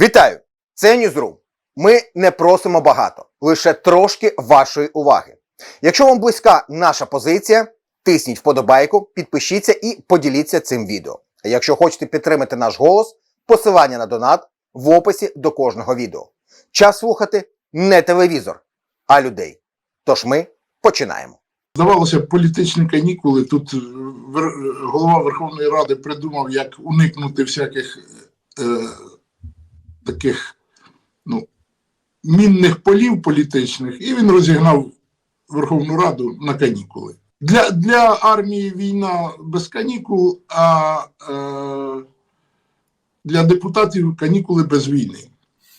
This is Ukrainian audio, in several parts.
Вітаю! Це Ньюзрум. Ми не просимо багато, лише трошки вашої уваги. Якщо вам близька наша позиція, тисніть вподобайку, підпишіться і поділіться цим відео. А якщо хочете підтримати наш голос, посилання на донат в описі до кожного відео. Час слухати не телевізор, а людей. Тож ми починаємо. Здавалося, політичні канікули. Тут е, голова Верховної Ради придумав, як уникнути всяких е, таких ну, мінних полів політичних, і він розігнав Верховну Раду на канікули. Для, для армії війна без канікул, а е, для депутатів канікули без війни.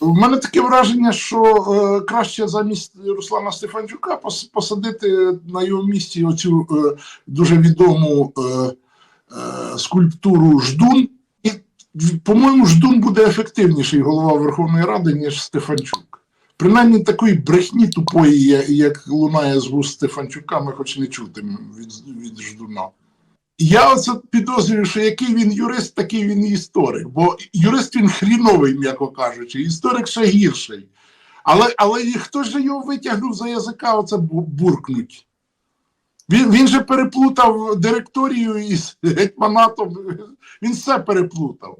У мене таке враження, що е, краще замість Руслана Стефанчука пос- посадити на його місці оцю е, дуже відому е, е, скульптуру Ждун. По-моєму, Ждун буде ефективніший голова Верховної Ради, ніж Стефанчук. Принаймні такої брехні тупої, як лунає з вуст Стефанчука, ми хоч не чутимемо від, від Ждуна. Я оце підозрюю, що який він юрист, такий він історик. Бо юрист він хріновий, м'яко кажучи, історик ще гірший. Але, але хто ж його витягнув за язика, оце буркнуть. Він, він же переплутав директорію із гетьманатом, він все переплутав.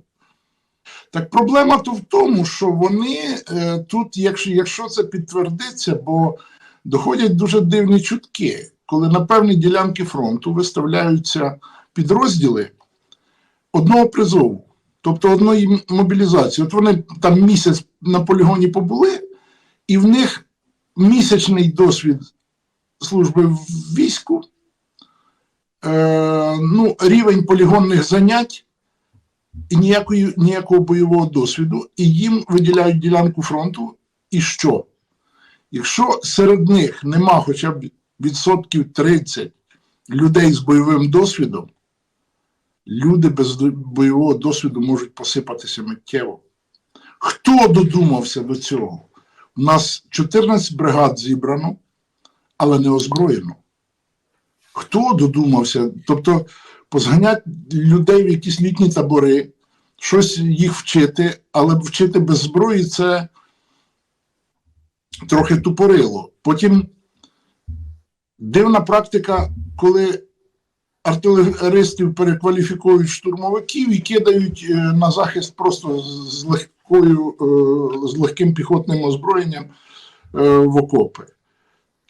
Так проблема то в тому, що вони е, тут, якщо, якщо це підтвердиться, бо доходять дуже дивні чутки, коли на певні ділянки фронту виставляються підрозділи одного призову, тобто одної мобілізації. От вони там місяць на полігоні побули, і в них місячний досвід служби в війську, ну, рівень полігонних занять і ніякої, ніякого бойового досвіду, і їм виділяють ділянку фронту. І що? Якщо серед них нема хоча б відсотків 30 людей з бойовим досвідом, люди без бойового досвіду можуть посипатися миттєво. Хто додумався до цього? У нас 14 бригад зібрано, але не озброєно. Хто додумався? Тобто позганять людей в якісь літні табори, щось їх вчити, але вчити без зброї це трохи тупорило. Потім дивна практика, коли артилеристів перекваліфікують штурмовиків і кидають е, на захист просто з- легкою, е, з легким піхотним озброєнням е, в окопи.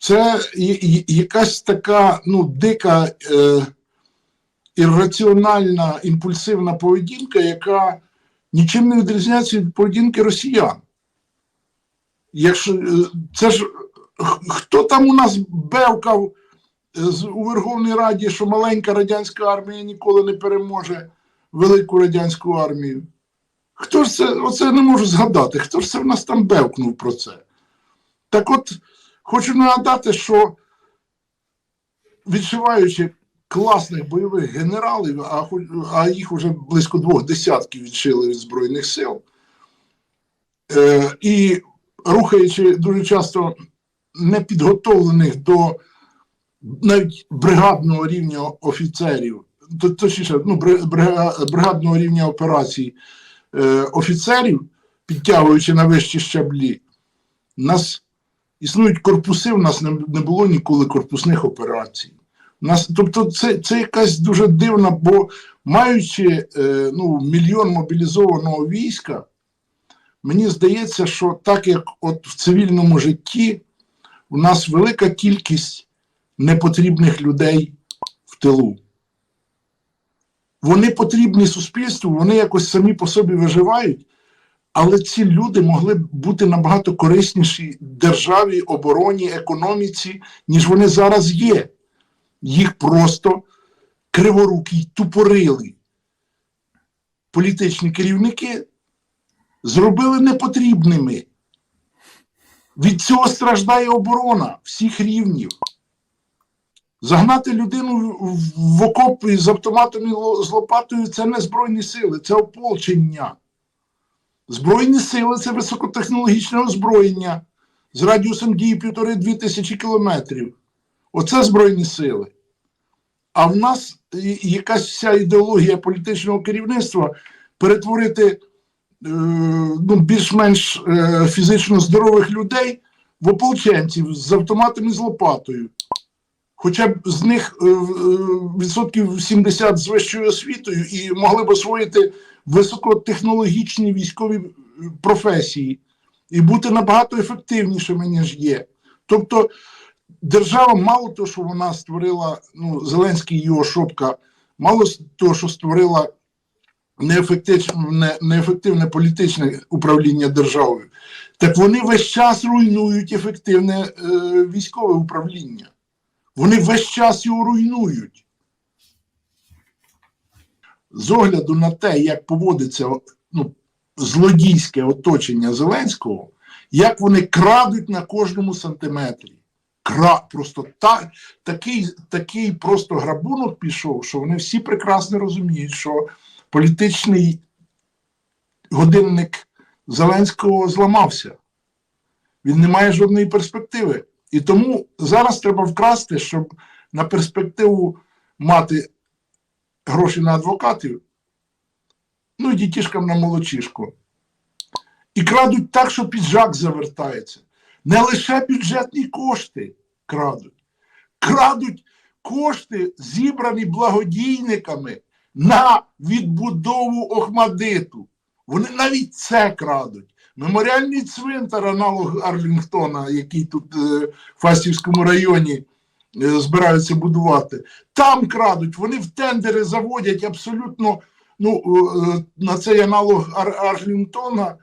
Це якась така ну, дика е, ірраціональна імпульсивна поведінка, яка нічим не відрізняється від поведінки росіян. Якщо е, це ж хто там у нас бевкав е, у Верховній Раді, що маленька радянська армія ніколи не переможе велику радянську армію? Хто ж це, оце не можу згадати, хто ж це в нас там бевкнув про це? Так от, хочу нагадати, що відшиваючи класних бойових генералів, а, а їх вже близько двох десятків відшили від Збройних сил, е, і рухаючи дуже часто непідготовлених до навіть бригадного рівня офіцерів, точніше, ну, бригадного рівня операцій е, офіцерів, підтягуючи на вищі щаблі, нас існують корпуси, у нас не, не було ніколи корпусних операцій. У нас, тобто, це, це якась дуже дивна, бо маючи е, ну, мільйон мобілізованого війська, мені здається, що так як от в цивільному житті у нас велика кількість непотрібних людей в тилу. Вони потрібні суспільству, вони якось самі по собі виживають, але ці люди могли б бути набагато корисніші державі, обороні, економіці, ніж вони зараз є. Їх просто криворукі, тупорили політичні керівники зробили непотрібними. Від цього страждає оборона всіх рівнів. Загнати людину в- окоп із автоматом і з лопатою це не Збройні сили, це ополчення. Збройні сили це високотехнологічне озброєння з радіусом дії півтори-дві тисячі кілометрів. Оце Збройні сили. А в нас якась вся ідеологія політичного керівництва перетворити ну, більш-менш е, фізично здорових людей в ополченців з автоматом і з лопатою. Хоча б з них е, е, відсотків 70 з вищою освітою і могли б освоїти високотехнологічні військові е, професії і бути набагато ефективнішими, ніж є. Тобто держава, мало того, що вона створила, ну, Зеленський і його шопка, мало того, що створила неефективне, неефективне політичне управління державою, так вони весь час руйнують ефективне е, військове управління. Вони весь час його руйнують. З огляду на те, як поводиться ну, злодійське оточення Зеленського, як вони крадуть на кожному сантиметрі. Кра... Просто та... такий, такий просто грабунок пішов, що вони всі прекрасно розуміють, що політичний годинник Зеленського зламався. Він не має жодної перспективи. І тому зараз треба вкрасти, щоб на перспективу мати гроші на адвокатів, ну і дітішкам на молочишку. І крадуть так, що піджак завертається. Не лише бюджетні кошти крадуть, крадуть кошти, зібрані благодійниками на відбудову Охмадиту. Вони навіть це крадуть. Меморіальний цвинтар, аналог Арлінгтона, який тут е, в Фастівському районі збираються будувати, там крадуть, вони в тендери заводять абсолютно ну, е, на цей аналог Ар Арлінгтона. е,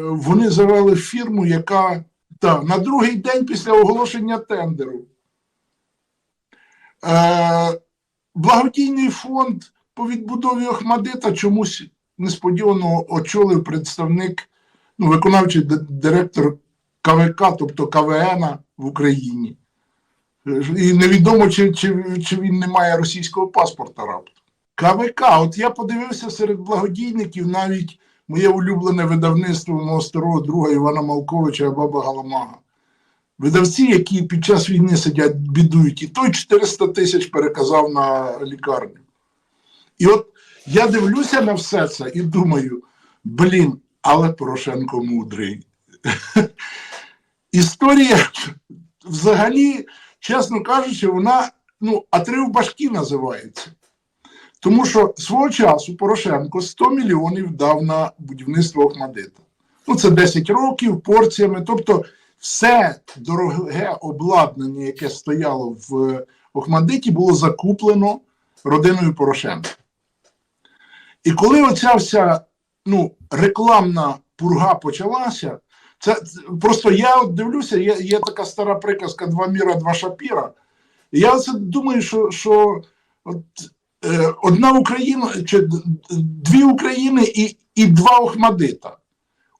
Вони завели фірму, яка та, на другий день після оголошення тендеру. Е, благодійний фонд по відбудові Охмадита чомусь несподівано очолив представник, ну, виконавчий директор КВК, тобто КВН в Україні. І невідомо, чи, чи, чи він не має російського паспорта раптом. КВК, от я подивився серед благодійників навіть моє улюблене видавництво мого старого друга Івана Малковича Баба Галамага. Видавці, які під час війни сидять, бідують, і той 400 тисяч переказав на лікарню. І от я дивлюся на все це і думаю: блін, але Порошенко мудрий. Історія взагалі, чесно кажучи, вона ну, отрив башки називається. Тому що свого часу Порошенко 100 мільйонів дав на будівництво Охмадита. Ну, це 10 років порціями. Тобто, все дороге обладнання, яке стояло в Охмадиті, було закуплено родиною Порошенка. І коли оця вся ну, рекламна пурга почалася, це це- просто я от дивлюся, є, є така стара приказка Два міра, два шапіра. Я оце думаю, що, що от, е, одна Україна чи дві України і, і два Охмадита.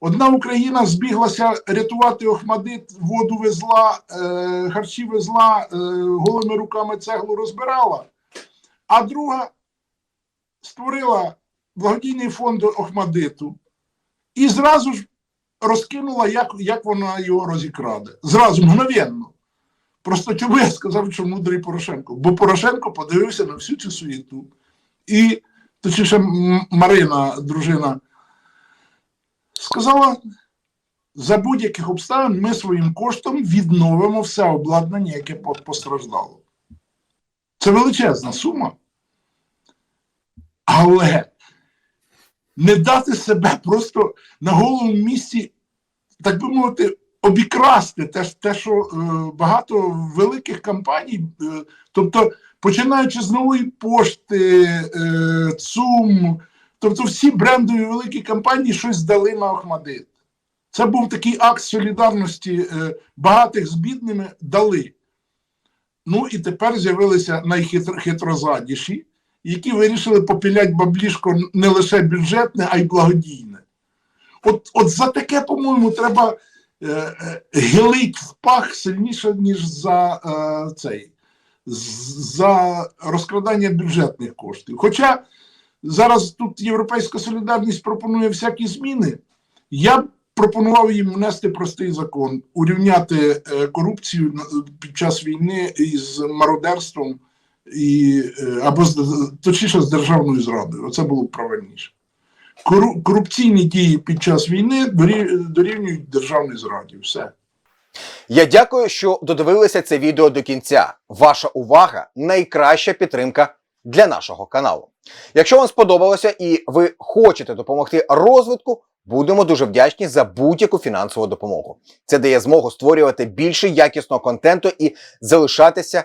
Одна Україна збіглася рятувати Охмадит, воду везла, е, харчі везла, е, голими руками цеглу розбирала, а друга створила благодійний фонд Охмадиту і зразу ж розкинула, як, як вона його розікраде. Зразу, мгновенно. Просто чому я сказав, що мудрий Порошенко? Бо Порошенко подивився на всю цю суєту. І, точніше, Марина, дружина, сказала: за будь-яких обставин ми своїм коштом відновимо все обладнання, яке постраждало. Це величезна сума. Але не дати себе просто на голому місці, так би мовити, обікрасти те, те що е, багато великих компаній, е, тобто починаючи з нової пошти, е, ЦУМ, тобто всі брендові великі компанії щось дали на Охмадит. Це був такий акт солідарності е, багатих з бідними дали. Ну і тепер з'явилися найхитрозадіші, які вирішили попілять баблішко не лише бюджетне, а й благодійне. От, от за таке, по-моєму, треба е, е, гилить в пах сильніше, ніж за е, цей, за розкрадання бюджетних коштів. Хоча зараз тут Європейська солідарність пропонує всякі зміни, я б пропонував їм внести простий закон, урівняти е, корупцію під час війни із мародерством і, е, або точніше з державною зрадою. Оце було б правильніше. корупційні дії під час війни дорівнюють державній зраді. Все. Я дякую, що додивилися це відео до кінця. Ваша увага найкраща підтримка для нашого каналу. Якщо вам сподобалося і ви хочете допомогти розвитку, будемо дуже вдячні за будь-яку фінансову допомогу. Це дає змогу створювати більше якісного контенту і залишатися